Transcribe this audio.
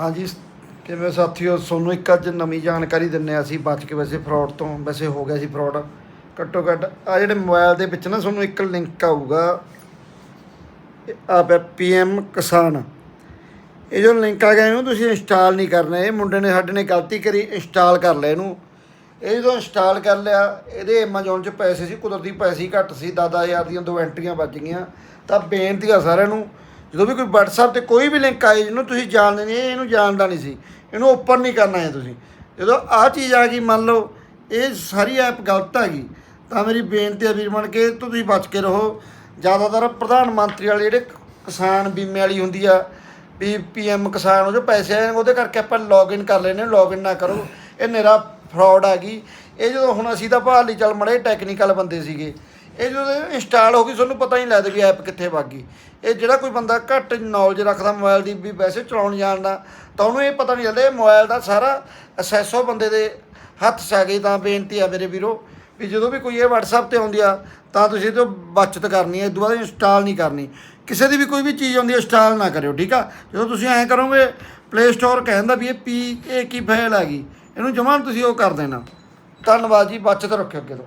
ਹਾਂਜੀ, ਕਿਵੇਂ ਸਾਥੀਓ? ਤੁਹਾਨੂੰ ਇੱਕ ਅੱਜ ਨਵੀਂ ਜਾਣਕਾਰੀ ਦਿੰਨੇ ਆ ਅਸੀਂ, ਬਚ ਕੇ ਵੈਸੇ ਫਰਾਡ ਤੋਂ, ਵੈਸੇ ਹੋ ਗਿਆ ਸੀ ਫਰਾਡ ਘੱਟੋ ਘੱਟ। ਆ ਜਿਹੜੇ ਮੋਬਾਈਲ ਦੇ ਵਿੱਚ ਨਾ ਤੁਹਾਨੂੰ ਇੱਕ ਲਿੰਕ ਆਊਗਾ ਆਪ ਆ ਪੀਐਮ ਕਿਸਾਨ। ਇਹ ਜੋ ਲਿੰਕ ਆ ਗਿਆ, ਇਹਨੂੰ ਤੁਸੀਂ ਇੰਸਟਾਲ ਨਹੀਂ ਕਰਨਾ। ਇਹ ਮੁੰਡੇ ਨੇ, ਸਾਡੇ ਨੇ ਗਲਤੀ ਕਰੀ ਇੰਸਟਾਲ ਕਰ ਲਿਆ ਇਹਨੂੰ। ਇਹ ਜਦੋਂ ਇੰਸਟਾਲ ਕਰ ਲਿਆ, ਇਹਦੇ Amazon 'ਚ ਪੈਸੇ ਸੀ, ਕੁਦਰਤੀ ਪੈਸੇ ਘੱਟ ਸੀ 10000 ਦੀਆਂ ਦੋ ਐਂਟਰੀਆਂ ਵੱਜ ਗਈਆਂ। ਤਾਂ ਬੇਨਤੀ ਆ ਸਾਰਿਆਂ ਨੂੰ ਜਦੋਂ ਵੀ ਕੋਈ WhatsApp ਤੇ ਕੋਈ ਵੀ ਲਿੰਕ ਆਏ ਜਿਹਨੂੰ ਤੁਸੀਂ ਜਾਣਦੇ ਨਹੀਂ ਇਹਨੂੰ ਜਾਣਦਾ ਨਹੀਂ ਸੀ। ਇਹਨੂੰ ਓਪਨ ਨਹੀਂ ਕਰਨਾ ਹੈ ਤੁਸੀਂ। ਜਦੋਂ ਆਹ ਚੀਜ਼ ਆ ਗਈ, ਮੰਨ ਲਓ, ਇਹ ਸਾਰੀ ਐਪ ਗਲਤ ਹੈਗੀ, ਤਾਂ ਮੇਰੀ ਬੇਨਤੀ ਹੈ ਵੀਰ ਬਣ ਕੇ, ਤੁਸੀਂ ਬਚ ਕੇ ਰਹੋ। ਜ਼ਿਆਦਾਤਰ ਪ੍ਰਧਾਨ ਮੰਤਰੀ ਵਾਲੇ ਜਿਹੜੇ ਕਿਸਾਨ ਬੀਮੇ ਵਾਲੀ ਹੁੰਦੀ ਆ, ਵੀ ਪੀਐਮ ਕਿਸਾਨ, ਉਹ ਜੋ ਪੈਸੇ ਆਏ ਉਹਦੇ ਕਰਕੇ ਆਪਾਂ ਲੌਗਇਨ ਕਰ ਲੈਨੇ ਲੌਗਇਨ ਨਾ ਕਰੋ। ਇਹ ਮੇਰਾ ਫਰਾਡ ਆ ਗਈ ਇਹ ਜਦੋਂ ਹੁਣ ਅਸੀਂ ਤਾਂ ਭਾਲ ਲਈ, ਚੱਲ ਮੜੇ ਟੈਕਨੀਕਲ ਬੰਦੇ ਸੀਗੇ। ਇਹ ਜਦੋਂ ਇੰਸਟਾਲ ਹੋ ਗਈ, ਤੁਹਾਨੂੰ ਪਤਾ ਹੀ ਨਹੀਂ ਲੱਗਦਾ ਵੀ ਐਪ ਕਿੱਥੇ ਵਗ ਗਈ। ਇਹ ਜਿਹੜਾ ਕੋਈ ਬੰਦਾ ਘੱਟ ਨੌਲੇਜ ਰੱਖਦਾ ਮੋਬਾਈਲ ਦੀ ਵੀ ਵੈਸੇ ਚਲਾਉਣ ਜਾਣਦਾ ਤਾਂ ਉਹਨੂੰ ਇਹ ਪਤਾ ਨਹੀਂ ਚੱਲਦਾ, ਇਹ ਮੋਬਾਈਲ ਦਾ ਸਾਰਾ ਅਸੈਸੋ ਬੰਦੇ ਦੇ ਹੱਥ 'ਚ ਆ ਗਈ, ਤਾਂ ਬੇਨਤੀ ਆ ਮੇਰੇ ਵੀਰੋ ਵੀ ਜਦੋਂ ਵੀ ਕੋਈ ਇਹ WhatsApp ਤੇ ਆਉਂਦੀ ਆ, ਤਾਂ ਤੁਸੀਂ ਇਹ ਤੋਂ ਬਚਤ ਕਰਨੀ ਹੈ ਇਦੋਂ ਬਾਅਦ ਇੰਸਟਾਲ ਨਹੀਂ ਕਰਨੀ। ਕਿਸੇ ਦੀ ਵੀ ਕੋਈ ਵੀ ਚੀਜ਼ ਆਉਂਦੀ ਹੈ ਇੰਸਟਾਲ ਨਾ ਕਰਿਓ, ਠੀਕ ਆ? ਜਦੋਂ ਤੁਸੀਂ ਐਂ ਕਰੋਗੇ ਪਲੇ ਸਟੋਰ ਕਹਿੰਦਾ ਵੀ ਇਹ ਪੀ ਇਹ ਕੀ ਫਾਈਲ ਹੈਗੀ ਇਹਨੂੰ ਜਮਾਂ ਤੁਸੀਂ ਉਹ ਕਰ ਦੇਣਾ। ਧੰਨਵਾਦ ਜੀ, ਬਚਤ ਰੱਖਿਓ ਅੱਗੇ ਤੋਂ।